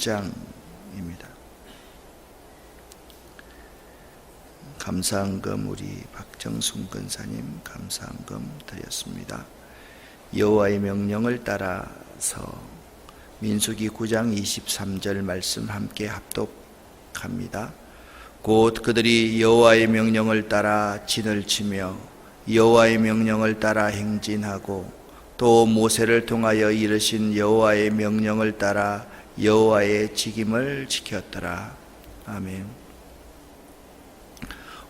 6장입니다. 감사한금 우리 박정순 근사님 감사한금 드렸습니다. 여호와의 명령을 따라서 민수기 9장 23절 말씀 함께 합독합니다. 곧 그들이 여호와의 명령을 따라 진을 치며 여호와의 명령을 따라 행진하고 또 모세를 통하여 이르신 여호와의 명령을 따라 여호와의 직임을 지켰더라. 아멘.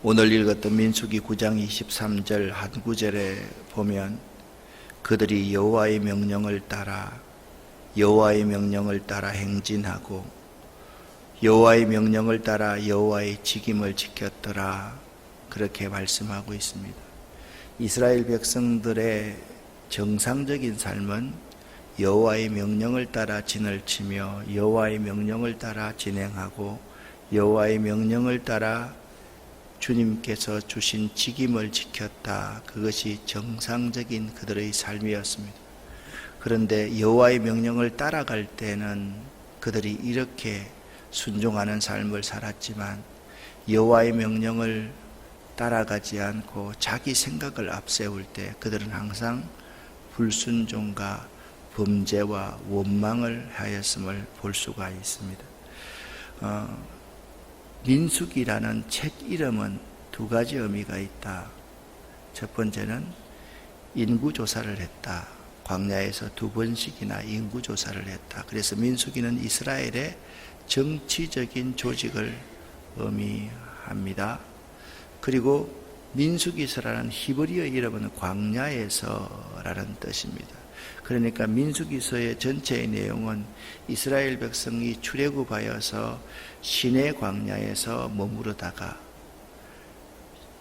오늘 읽었던 민수기 9장 23절 한 구절에 보면 그들이 여호와의 명령을 따라 여호와의 명령을 따라 행진하고 여호와의 명령을 따라 여호와의 직임을 지켰더라 그렇게 말씀하고 있습니다. 이스라엘 백성들의 정상적인 삶은 여호와의 명령을 따라 진을 치며 여호와의 명령을 따라 진행하고 여호와의 명령을 따라 주님께서 주신 직임을 지켰다. 그것이 정상적인 그들의 삶이었습니다. 그런데 여호와의 명령을 따라갈 때는 그들이 이렇게 순종하는 삶을 살았지만 여호와의 명령을 따라가지 않고 자기 생각을 앞세울 때 그들은 항상 불순종과 범죄와 원망을 하였음을 볼 수가 있습니다. 어, 민숙이라는 책 이름은 두 가지 의미가 있다. 첫 번째는 인구조사를 했다. 광야에서 두 번씩이나 인구조사를 했다. 그래서 민수기는 이스라엘의 정치적인 조직을 의미합니다. 그리고 민수기서라는 히브리어 이름은 광야에서라는 뜻입니다. 그러니까 민수기서의 전체의 내용은 이스라엘 백성이 출애굽하여서 시내 광야에서 머무르다가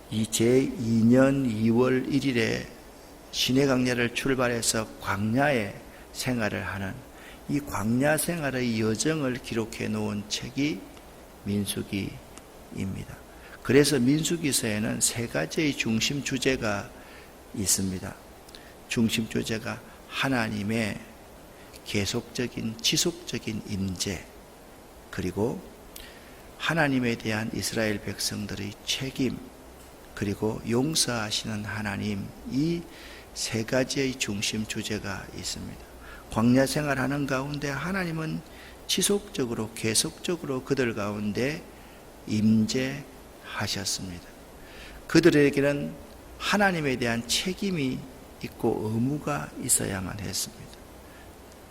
이 제2년 2월 1일에 시내 광야를 출발해서 광야에 생활을 하는 이 광야 생활의 여정을 기록해 놓은 책이 민수기입니다. 그래서 민수기서에는 세 가지의 중심 주제가 있습니다. 중심 주제가 하나님의 계속적인 지속적인 임재 그리고 하나님에 대한 이스라엘 백성들의 책임 그리고 용서하시는 하나님 이 세 가지의 중심 주제가 있습니다. 광야 생활하는 가운데 하나님은 지속적으로 계속적으로 그들 가운데 임재하셨습니다. 그들에게는 하나님에 대한 책임이 있고 의무가 있어야만 했습니다.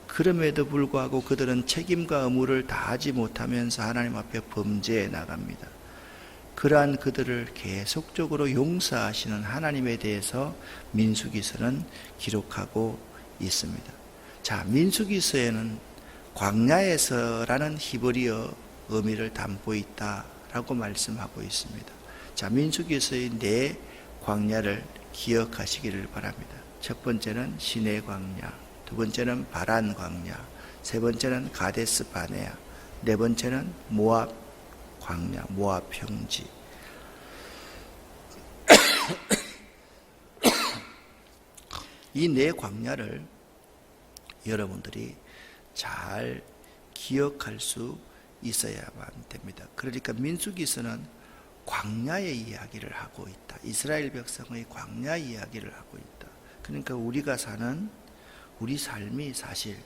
그럼에도 불구하고 그들은 책임과 의무를 다하지 못하면서 하나님 앞에 범죄해 나갑니다. 그러한 그들을 계속적으로 용서하시는 하나님에 대해서 민수기서는 기록하고 있습니다. 자, 민수기서에는 광야에서라는 히브리어 의미를 담고 있다라고 말씀하고 있습니다. 자, 민수기서의 네 광야를 기억하시기를 바랍니다. 첫 번째는 시내 광야, 두 번째는 바란 광야, 세 번째는 가데스 바네아, 네 번째는 모압 광야, 모압 평지. 이 네 광야를 여러분들이 잘 기억할 수 있어야만 됩니다. 그러니까 민수기서는 광야의 이야기를 하고 있다. 이스라엘 백성의 광야 이야기를 하고 있다. 그러니까 우리가 사는 우리 삶이 사실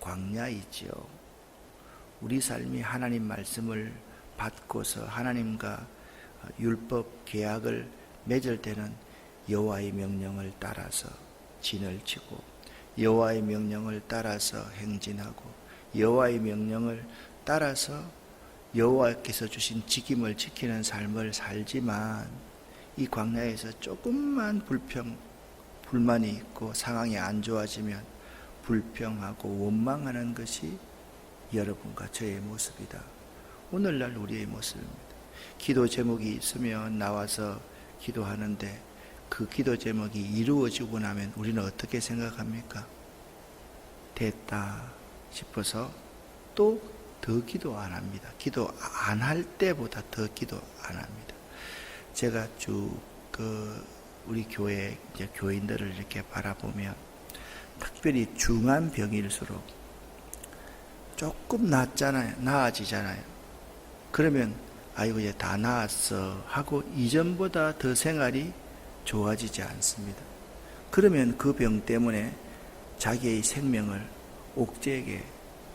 광야이지요. 우리 삶이 하나님 말씀을 받고서 하나님과 율법 계약을 맺을 때는 여호와의 명령을 따라서 진을 치고 여호와의 명령을 따라서 행진하고 여호와의 명령을 따라서 여호와께서 주신 직임을 지키는 삶을 살지만 이 광야에서 조금만 불평 불만이 있고 상황이 안 좋아지면 불평하고 원망하는 것이 여러분과 저의 모습이다. 오늘날 우리의 모습입니다. 기도 제목이 있으면 나와서 기도하는데 그 기도 제목이 이루어지고 나면 우리는 어떻게 생각합니까? 됐다 싶어서 또 더 기도 안 합니다. 기도 안 할 때보다 더 기도 안 합니다. 제가 쭉그 우리 교회 이제 교인들을 이렇게 바라보면 특별히 중한 병일수록 조금 낫잖아요. 나아지잖아요. 그러면 아이고 이제 다 나았어 하고 이전보다 더 생활이 좋아지지 않습니다. 그러면 그 병 때문에 자기의 생명을 옥죄게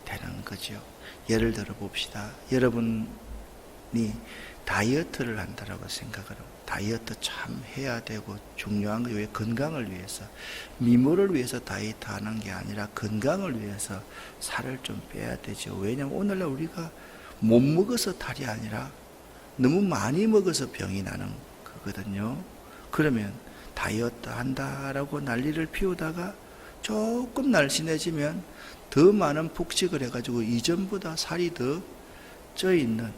되는 거죠. 예를 들어 봅시다. 여러분이 다이어트를 한다라고 생각을 하고 다이어트 참 해야 되고 중요한 거왜 건강을 위해서 미모를 위해서 다이어트 하는 게 아니라 건강을 위해서 살을 좀 빼야 되죠. 왜냐하면 오늘날 우리가 못 먹어서 탈이 아니라 너무 많이 먹어서 병이 나는 거거든요. 그러면 다이어트 한다라고 난리를 피우다가 조금 날씬해지면 더 많은 폭식을 해가지고 이전보다 살이 더 쪄 있는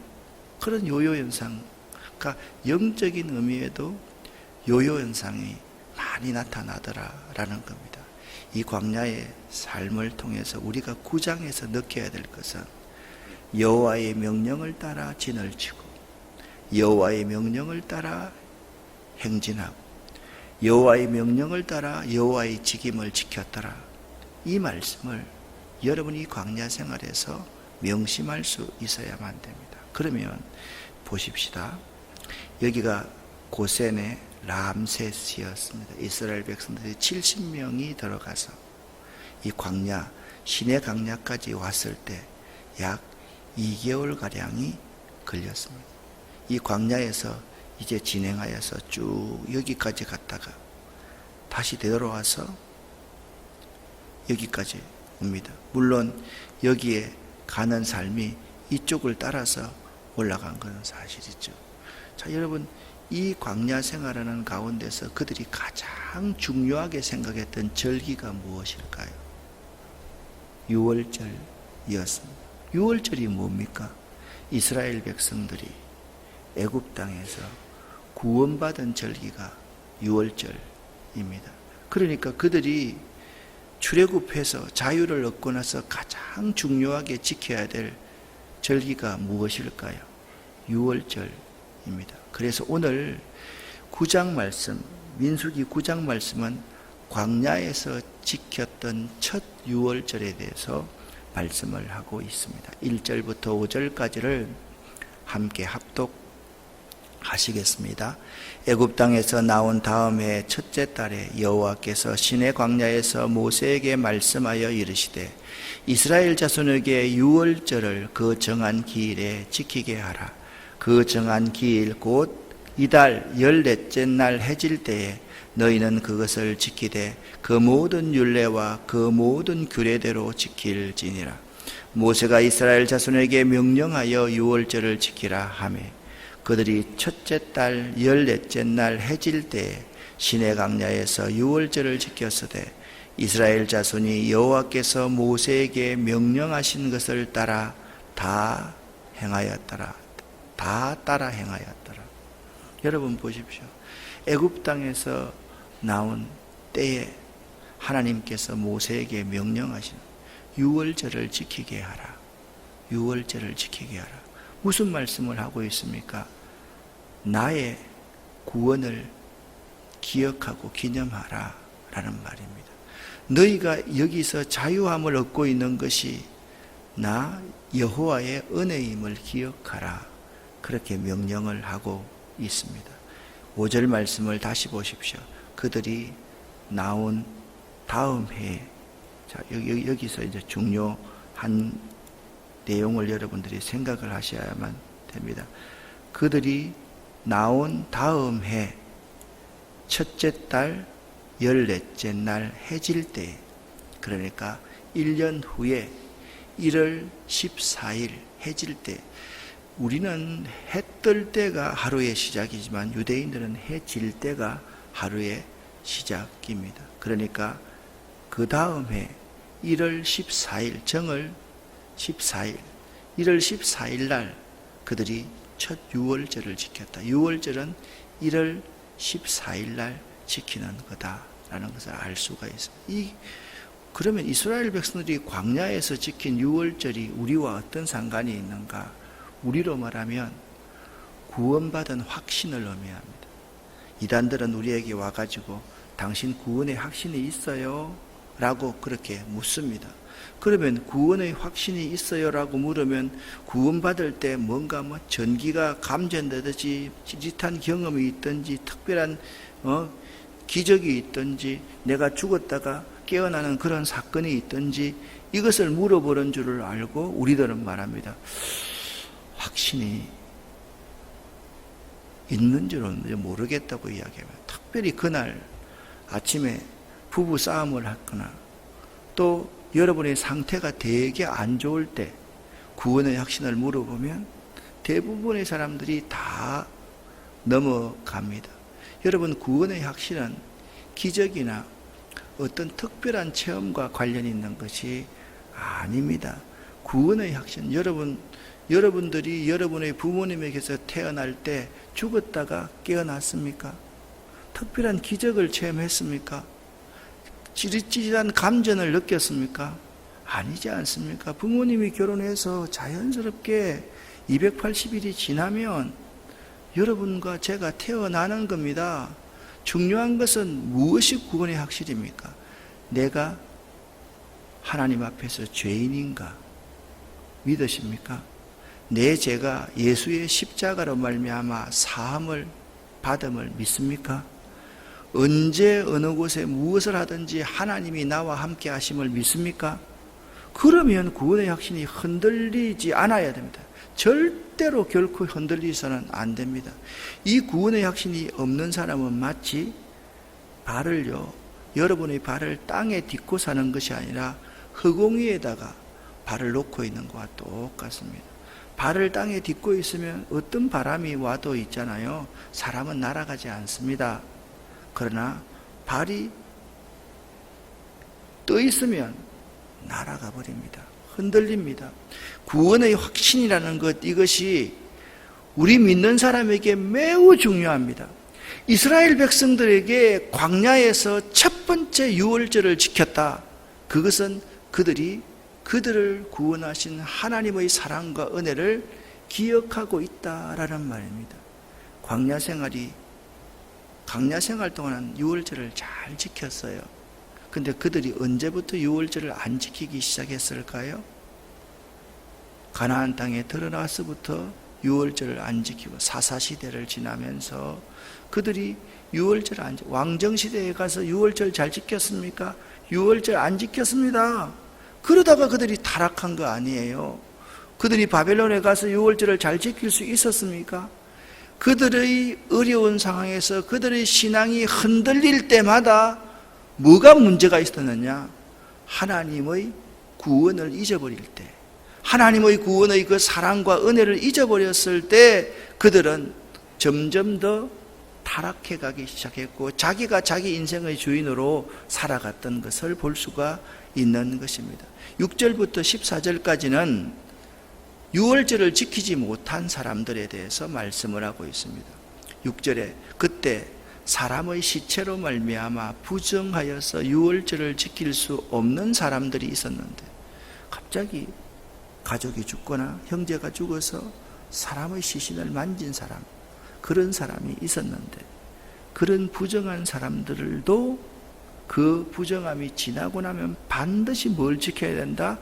그런 요요 현상, 그러니까 영적인 의미에도 요요 현상이 많이 나타나더라라는 겁니다. 이 광야의 삶을 통해서 우리가 구장에서 느껴야 될 것은 여호와의 명령을 따라 진을 치고 여호와의 명령을 따라 행진하고 여호와의 명령을 따라 여호와의 직임을 지켰더라. 이 말씀을 여러분이 광야 생활에서 명심할 수 있어야만 됩니다. 그러면 보십시다. 여기가 고센의 람세스였습니다. 이스라엘 백성들이 70명이 들어가서 이 광야 시내 광야까지 왔을 때 약 2개월 가량이 걸렸습니다. 이 광야에서 이제 진행하여서 쭉 여기까지 갔다가 다시 되돌아와서 여기까지 옵니다. 물론 여기에 가는 삶이 이쪽을 따라서 올라간 것은 사실이죠. 자, 여러분, 이 광야 생활하는 가운데서 그들이 가장 중요하게 생각했던 절기가 무엇일까요? 6월절이었습니다. 6월절이 뭡니까? 이스라엘 백성들이 애굽 땅에서 구원받은 절기가 6월절입니다. 그러니까 그들이 출애굽해서 자유를 얻고 나서 가장 중요하게 지켜야 될 절기가 무엇일까요? 6월절입니다. 그래서 오늘 9장 말씀, 민수기 9장 말씀은 광야에서 지켰던 첫 6월절에 대해서 말씀을 하고 있습니다. 1절부터 5절까지를 함께 합독 하시겠습니다. 애굽 땅에서 나온 다음 해 첫째 달에 여호와께서 시내 광야에서 모세에게 말씀하여 이르시되 이스라엘 자손에게 유월절을 그 정한 기일에 지키게 하라. 그 정한 기일 곧 이달 열넷째 날 해질 때에 너희는 그것을 지키되 그 모든 율례와 그 모든 규례대로 지킬지니라. 모세가 이스라엘 자손에게 명령하여 유월절을 지키라 하매 그들이 첫째 달 열넷째 날 해질 때에 시내 강야에서 유월절을 지켰으되 이스라엘 자손이 여호와께서 모세에게 명령하신 것을 따라 다 행하였더라. 다 따라 행하였더라. 여러분 보십시오. 애굽 땅에서 나온 때에 하나님께서 모세에게 명령하신 유월절을 지키게 하라. 유월절을 지키게 하라. 무슨 말씀을 하고 있습니까? 나의 구원을 기억하고 기념하라. 라는 말입니다. 너희가 여기서 자유함을 얻고 있는 것이 나 여호와의 은혜임을 기억하라. 그렇게 명령을 하고 있습니다. 5절 말씀을 다시 보십시오. 그들이 나온 다음 해에 자, 여기, 여기서 이제 중요한 내용을 여러분들이 생각을 하셔야만 됩니다. 그들이 나온 다음 해 첫째 달 열넷째 날 해질 때 그러니까 1년 후에 1월 14일 해질 때 우리는 해 뜰 때가 하루의 시작이지만 유대인들은 해 질 때가 하루의 시작입니다. 그러니까 그 다음 해 1월 14일 정월 14일 1월 14일 날 그들이 첫 6월절을 지켰다. 6월절은 1월 14일 날 지키는 거다라는 것을 알 수가 있습니다. 이 그러면 이스라엘 백성들이 광야에서 지킨 6월절이 우리와 어떤 상관이 있는가? 우리로 말하면 구원받은 확신을 의미합니다. 이단들은 우리에게 와가지고 당신 구원의 확신이 있어요? 라고 그렇게 묻습니다. 그러면 구원의 확신이 있어요라고 물으면 구원받을 때 뭔가 뭐 전기가 감전되듯이 찌릿한 경험이 있든지 특별한 어, 기적이 있든지 내가 죽었다가 깨어나는 그런 사건이 있든지 이것을 물어보는 줄을 알고 우리들은 말합니다. 확신이 있는 줄은 모르겠다고 이야기합니다. 특별히 그날 아침에 부부 싸움을 했거나 또 여러분의 상태가 되게 안 좋을 때 구원의 확신을 물어보면 대부분의 사람들이 다 넘어갑니다. 여러분 구원의 확신은 기적이나 어떤 특별한 체험과 관련이 있는 것이 아닙니다. 구원의 확신 여러분 여러분들이 여러분의 부모님에게서 태어날 때 죽었다가 깨어났습니까? 특별한 기적을 체험했습니까? 찌릿찌릿한 감전을 느꼈습니까? 아니지 않습니까? 부모님이 결혼해서 자연스럽게 280일이 지나면 여러분과 제가 태어나는 겁니다. 중요한 것은 무엇이 구원의 확실입니까? 내가 하나님 앞에서 죄인인가 믿으십니까? 내 죄가 예수의 십자가로 말미암아 사함을 받음을 믿습니까? 언제 어느 곳에 무엇을 하든지 하나님이 나와 함께 하심을 믿습니까? 그러면 구원의 확신이 흔들리지 않아야 됩니다. 절대로 결코 흔들리서는 안 됩니다. 이 구원의 확신이 없는 사람은 마치 발을요, 여러분의 발을 땅에 딛고 사는 것이 아니라 허공 위에다가 발을 놓고 있는 것과 똑같습니다. 발을 땅에 딛고 있으면 어떤 바람이 와도 있잖아요. 사람은 날아가지 않습니다. 그러나 발이 떠 있으면 날아가 버립니다. 흔들립니다. 구원의 확신이라는 것, 이것이 우리 믿는 사람에게 매우 중요합니다. 이스라엘 백성들에게 광야에서 첫 번째 유월절을 지켰다. 그것은 그들이 그들을 구원하신 하나님의 사랑과 은혜를 기억하고 있다라는 말입니다. 광야 생활이 광야 생 활 동안은 유월절을 잘 지켰어요. 근데 그들이 언제부터 유월절을 안 지키기 시작했을까요? 가나안 땅에 들어나서부터 유월절을 안 지키고 사사 시대를 지나면서 그들이 유월절 안 지- 왕정 시대에 가서 유월절 잘 지켰습니까? 유월절 안 지켰습니다. 그러다가 그들이 타락한 거 아니에요. 그들이 바벨론에 가서 유월절을 잘 지킬 수 있었습니까? 그들의 어려운 상황에서 그들의 신앙이 흔들릴 때마다 뭐가 문제가 있었느냐? 하나님의 구원을 잊어버릴 때, 하나님의 구원의 그 사랑과 은혜를 잊어버렸을 때 그들은 점점 더 타락해 가기 시작했고 자기가 자기 인생의 주인으로 살아갔던 것을 볼 수가 있는 것입니다. 6절부터 14절까지는 유월절을 지키지 못한 사람들에 대해서 말씀을 하고 있습니다. 6절에 그때 사람의 시체로 말미암아 부정하여서 유월절을 지킬 수 없는 사람들이 있었는데 갑자기 가족이 죽거나 형제가 죽어서 사람의 시신을 만진 사람 그런 사람이 있었는데 그런 부정한 사람들도 그 부정함이 지나고 나면 반드시 뭘 지켜야 된다?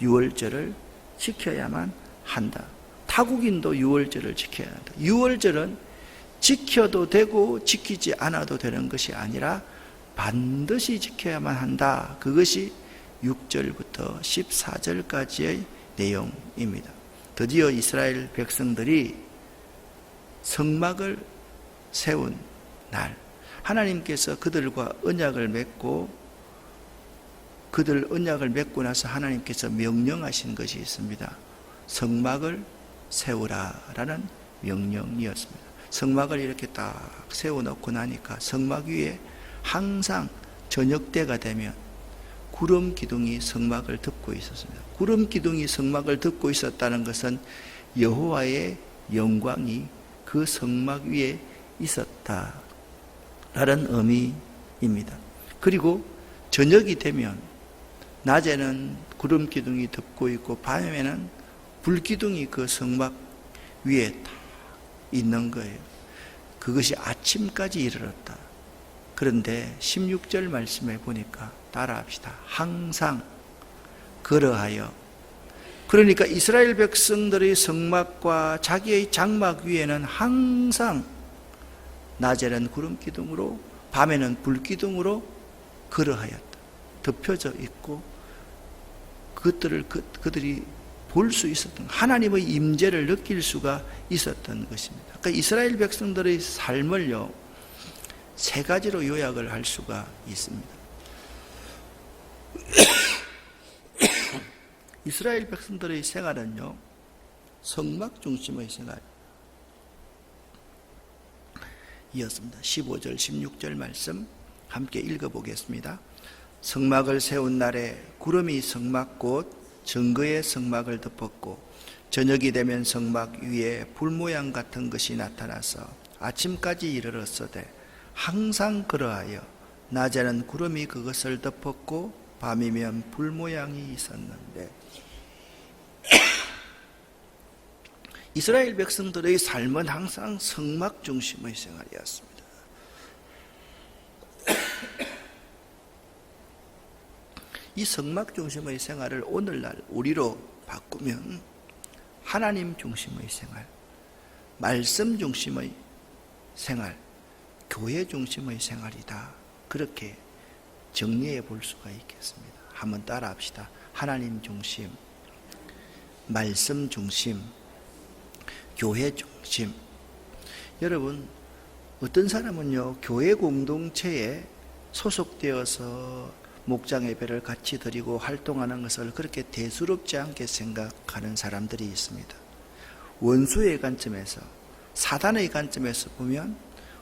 유월절을 지켜야만 한다. 타국인도 유월절을 지켜야 한다. 유월절은 지켜도 되고 지키지 않아도 되는 것이 아니라 반드시 지켜야만 한다. 그것이 6절부터 14절까지의 내용입니다. 드디어 이스라엘 백성들이 성막을 세운 날, 하나님께서 그들과 언약을 맺고 그들 언약을 맺고 나서 하나님께서 명령하신 것이 있습니다. 성막을 세우라라는 명령이었습니다. 성막을 이렇게 딱 세워놓고 나니까 성막 위에 항상 저녁 때가 되면 구름 기둥이 성막을 덮고 있었습니다. 구름 기둥이 성막을 덮고 있었다는 것은 여호와의 영광이 그 성막 위에 있었다라는 의미입니다. 그리고 저녁이 되면 낮에는 구름 기둥이 덮고 있고 밤에는 불 기둥이 그 성막 위에 다 있는 거예요. 그것이 아침까지 이르렀다. 그런데 16절 말씀에 보니까 따라합시다. 항상 그러하여 그러니까 이스라엘 백성들의 성막과 자기의 장막 위에는 항상 낮에는 구름 기둥으로 밤에는 불 기둥으로 그러하였다. 덮여져 있고 그것들을 그, 그들이 볼 수 있었던 하나님의 임재를 느낄 수가 있었던 것입니다. 그러니까 이스라엘 백성들의 삶을요 세 가지로 요약을 할 수가 있습니다. 이스라엘 백성들의 생활은요 성막 중심의 생활. 이었습니다. 15절, 16절 말씀 함께 읽어보겠습니다. 성막을 세운 날에 구름이 성막 곧 증거의 성막을 덮었고 저녁이 되면 성막 위에 불 모양 같은 것이 나타나서 아침까지 이르렀으되 항상 그러하여 낮에는 구름이 그것을 덮었고 밤이면 불 모양이 있었는데 이스라엘 백성들의 삶은 항상 성막 중심의 생활이었습니다. 이 성막 중심의 생활을 오늘날 우리로 바꾸면 하나님 중심의 생활, 말씀 중심의 생활, 교회 중심의 생활이다. 그렇게 정리해 볼 수가 있겠습니다. 한번 따라 합시다. 하나님 중심, 말씀 중심, 교회 중심. 여러분, 어떤 사람은요, 교회 공동체에 소속되어서 목장 예배를 같이 드리고 활동하는 것을 그렇게 대수롭지 않게 생각하는 사람들이 있습니다. 원수의 관점에서, 사단의 관점에서 보면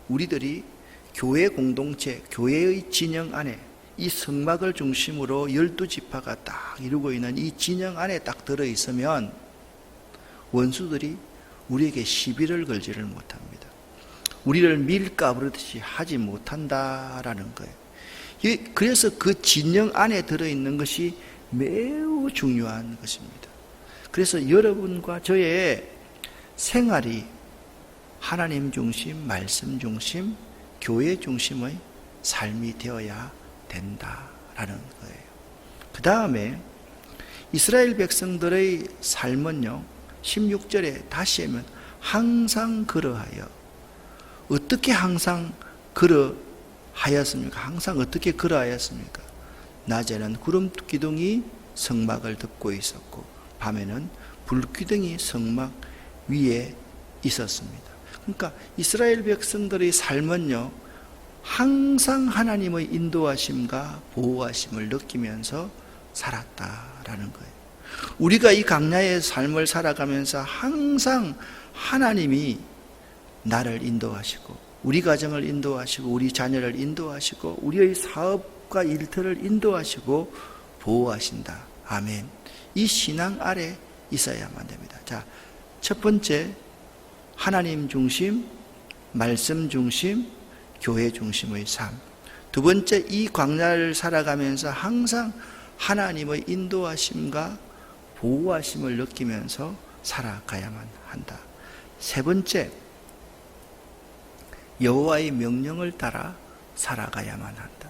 우리들이 교회 공동체, 교회의 진영 안에 이 성막을 중심으로 열두 지파가 딱 이루고 있는 이 진영 안에 딱 들어 있으면 원수들이 우리에게 시비를 걸지를 못합니다. 우리를 밀가부르듯이 하지 못한다라는 거예요. 그래서 그 진영 안에 들어있는 것이 매우 중요한 것입니다. 그래서 여러분과 저의 생활이 하나님 중심, 말씀 중심, 교회 중심의 삶이 되어야 된다라는 거예요. 그 다음에 이스라엘 백성들의 삶은요, 16절에 다시 하면 항상 그러하여 어떻게 항상 그러 하였습니까? 항상 어떻게 그러하였습니까? 낮에는 구름 기둥이 성막을 덮고 있었고 밤에는 불 기둥이 성막 위에 있었습니다. 그러니까 이스라엘 백성들의 삶은요 항상 하나님의 인도하심과 보호하심을 느끼면서 살았다라는 거예요. 우리가 이 강야의 삶을 살아가면서 항상 하나님이 나를 인도하시고 우리 가정을 인도하시고 우리 자녀를 인도하시고 우리의 사업과 일터를 인도하시고 보호하신다. 아멘. 이 신앙 아래 있어야만 됩니다. 자, 첫 번째 하나님 중심, 말씀 중심, 교회 중심의 삶. 두 번째 이 광야를 살아가면서 항상 하나님의 인도하심과 보호하심을 느끼면서 살아가야만 한다. 세 번째, 여호와의 명령을 따라 살아가야만 한다.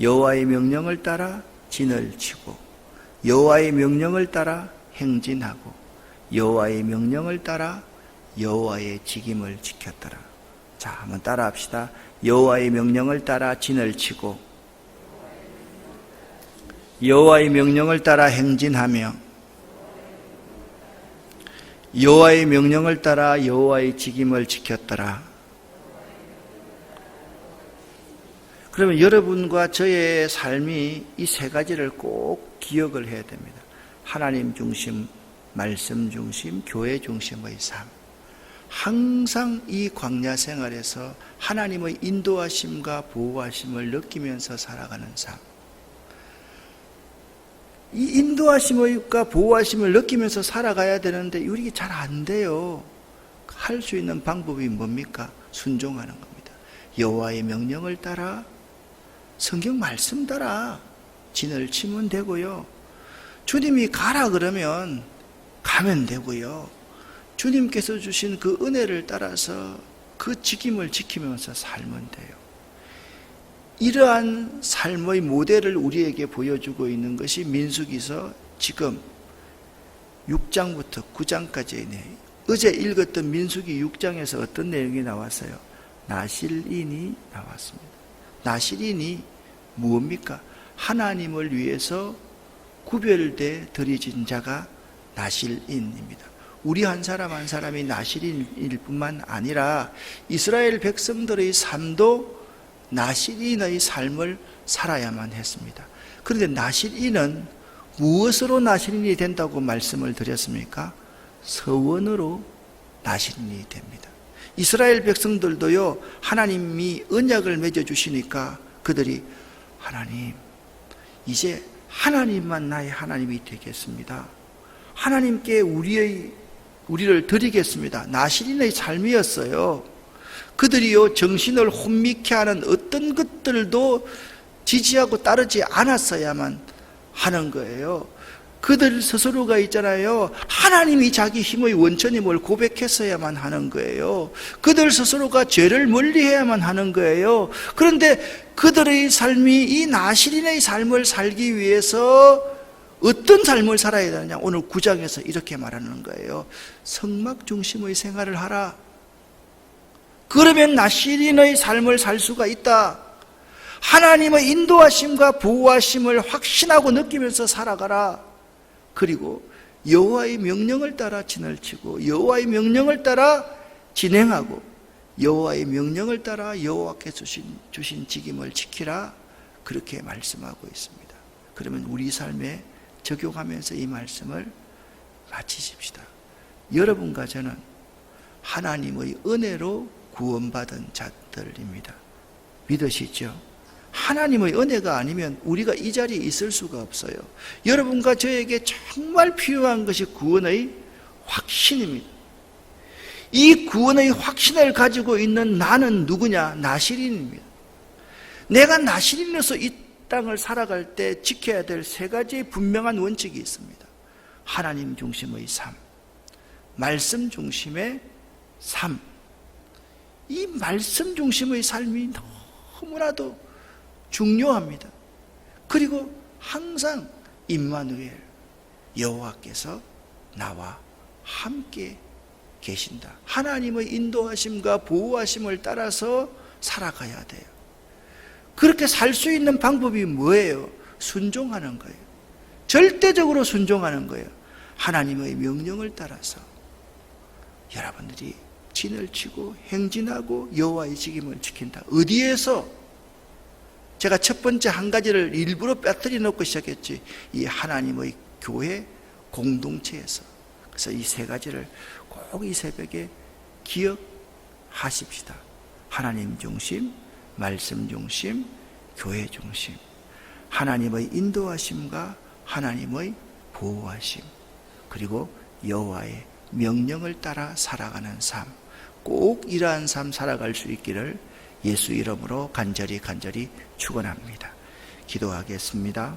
여호와의 명령을 따라 진을 치고 여호와의 명령을 따라 행진하고 여호와의 명령을 따라 여호와의 직임을 지켰더라. 자, 한번 따라합시다. 여호와의 명령을 따라 진을 치고 여호와의 명령을 따라 행진하며 여호와의 명령을 따라 여호와의 직임을 지켰더라. 그러면 여러분과 저의 삶이 이 세 가지를 꼭 기억을 해야 됩니다. 하나님 중심, 말씀 중심, 교회 중심의 삶. 항상 이 광야 생활에서 하나님의 인도하심과 보호하심을 느끼면서 살아가는 삶. 이 인도하심과 보호하심을 느끼면서 살아가야 되는데 우리 잘안 돼요. 할 수 있는 방법이 뭡니까? 순종하는 겁니다. 여호와의 명령을 따라 성경 말씀 따라 진을 치면 되고요. 주님이 가라 그러면 가면 되고요. 주님께서 주신 그 은혜를 따라서 그 직임을 지키면서 살면 돼요. 이러한 삶의 모델을 우리에게 보여주고 있는 것이 민수기서 지금 6장부터 9장까지의 내용. 어제 읽었던 민수기 6장에서 어떤 내용이 나왔어요? 나실인이 나왔습니다. 나실인이 무엇입니까? 하나님을 위해서 구별돼 드려진 자가 나실인입니다. 우리 한 사람 한 사람이 나실인일 뿐만 아니라 이스라엘 백성들의 삶도 나실인의 삶을 살아야만 했습니다. 그런데 나실인은 무엇으로 나실인이 된다고 말씀을 드렸습니까? 서원으로 나실인이 됩니다. 이스라엘 백성들도요, 하나님이 언약을 맺어주시니까 그들이 하나님, 이제 하나님만 나의 하나님이 되겠습니다. 하나님께 우리의, 우리를 드리겠습니다. 나실인의 삶이었어요. 그들이요, 정신을 혼미케 하는 어떤 것들도 지지하고 따르지 않았어야만 하는 거예요. 그들 스스로가 있잖아요. 하나님이 자기 힘의 원천임을 고백했어야만 하는 거예요. 그들 스스로가 죄를 멀리해야만 하는 거예요. 그런데 그들의 삶이 이 나실인의 삶을 살기 위해서 어떤 삶을 살아야 되느냐? 오늘 구장에서 이렇게 말하는 거예요. 성막 중심의 생활을 하라. 그러면 나실인의 삶을 살 수가 있다. 하나님의 인도하심과 보호하심을 확신하고 느끼면서 살아가라. 그리고 여호와의 명령을 따라 진을 치고 여호와의 명령을 따라 진행하고 여호와의 명령을 따라 여호와께 주신 주신 직임을 지키라. 그렇게 말씀하고 있습니다. 그러면 우리 삶에 적용하면서 이 말씀을 마치십시다. 여러분과 저는 하나님의 은혜로 구원받은 자들입니다. 믿으시죠? 하나님의 은혜가 아니면 우리가 이 자리에 있을 수가 없어요. 여러분과 저에게 정말 필요한 것이 구원의 확신입니다. 이 구원의 확신을 가지고 있는 나는 누구냐? 나시린입니다. 내가 나시린으로서 이 땅을 살아갈 때 지켜야 될 세 가지의 분명한 원칙이 있습니다. 하나님 중심의 삶, 말씀 중심의 삶. 이 말씀 중심의 삶이 너무나도 중요합니다. 그리고 항상 임마누엘 여호와께서 나와 함께 계신다. 하나님의 인도하심과 보호하심을 따라서 살아가야 돼요. 그렇게 살 수 있는 방법이 뭐예요? 순종하는 거예요. 절대적으로 순종하는 거예요. 하나님의 명령을 따라서 여러분들이 진을 치고 행진하고 여호와의 직임을 지킨다. 어디에서 제가 첫 번째 한 가지를 일부러 빼뜨려 놓고 시작했지. 이 하나님의 교회 공동체에서. 그래서 이 세 가지를 꼭 이 새벽에 기억하십시다. 하나님 중심, 말씀 중심, 교회 중심. 하나님의 인도하심과 하나님의 보호하심. 그리고 여호와의 명령을 따라 살아가는 삶. 꼭 이러한 삶 살아갈 수 있기를 예수 이름으로 간절히 간절히 축원합니다. 기도하겠습니다.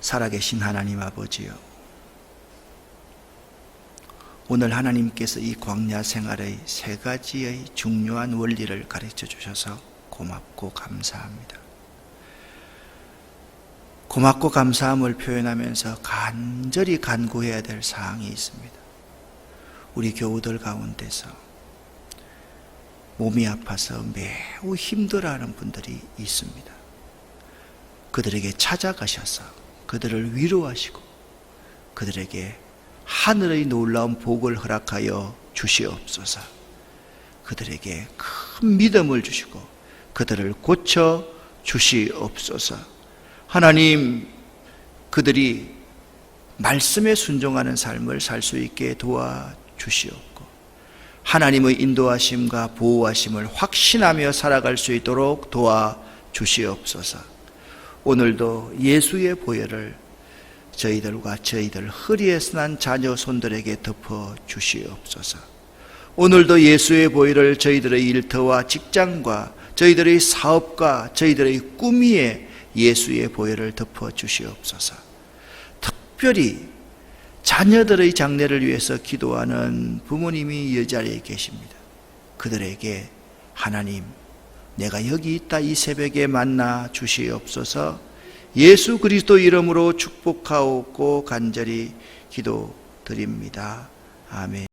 살아계신 하나님 아버지요. 오늘 하나님께서 이 광야 생활의 세 가지의 중요한 원리를 가르쳐 주셔서 고맙고 감사합니다. 고맙고 감사함을 표현하면서 간절히 간구해야 될 사항이 있습니다. 우리 교우들 가운데서 몸이 아파서 매우 힘들어하는 분들이 있습니다. 그들에게 찾아가셔서 그들을 위로하시고 그들에게 하늘의 놀라운 복을 허락하여 주시옵소서. 그들에게 큰 믿음을 주시고 그들을 고쳐 주시옵소서. 하나님, 그들이 말씀에 순종하는 삶을 살 수 있게 도와 주시옵고 하나님의 인도하심과 보호하심을 확신하며 살아갈 수 있도록 도와 주시옵소서. 오늘도 예수의 보혈을 저희들과 저희들 허리에서 난 자녀 손들에게 덮어 주시옵소서. 오늘도 예수의 보혈을 저희들의 일터와 직장과 저희들의 사업과 저희들의 꿈 위에 예수의 보혈을 덮어 주시옵소서. 특별히 자녀들의 장래를 위해서 기도하는 부모님이 이 자리에 계십니다. 그들에게 하나님 내가 여기 있다 이 새벽에 만나 주시옵소서 예수 그리스도 이름으로 축복하옵고 간절히 기도드립니다. 아멘.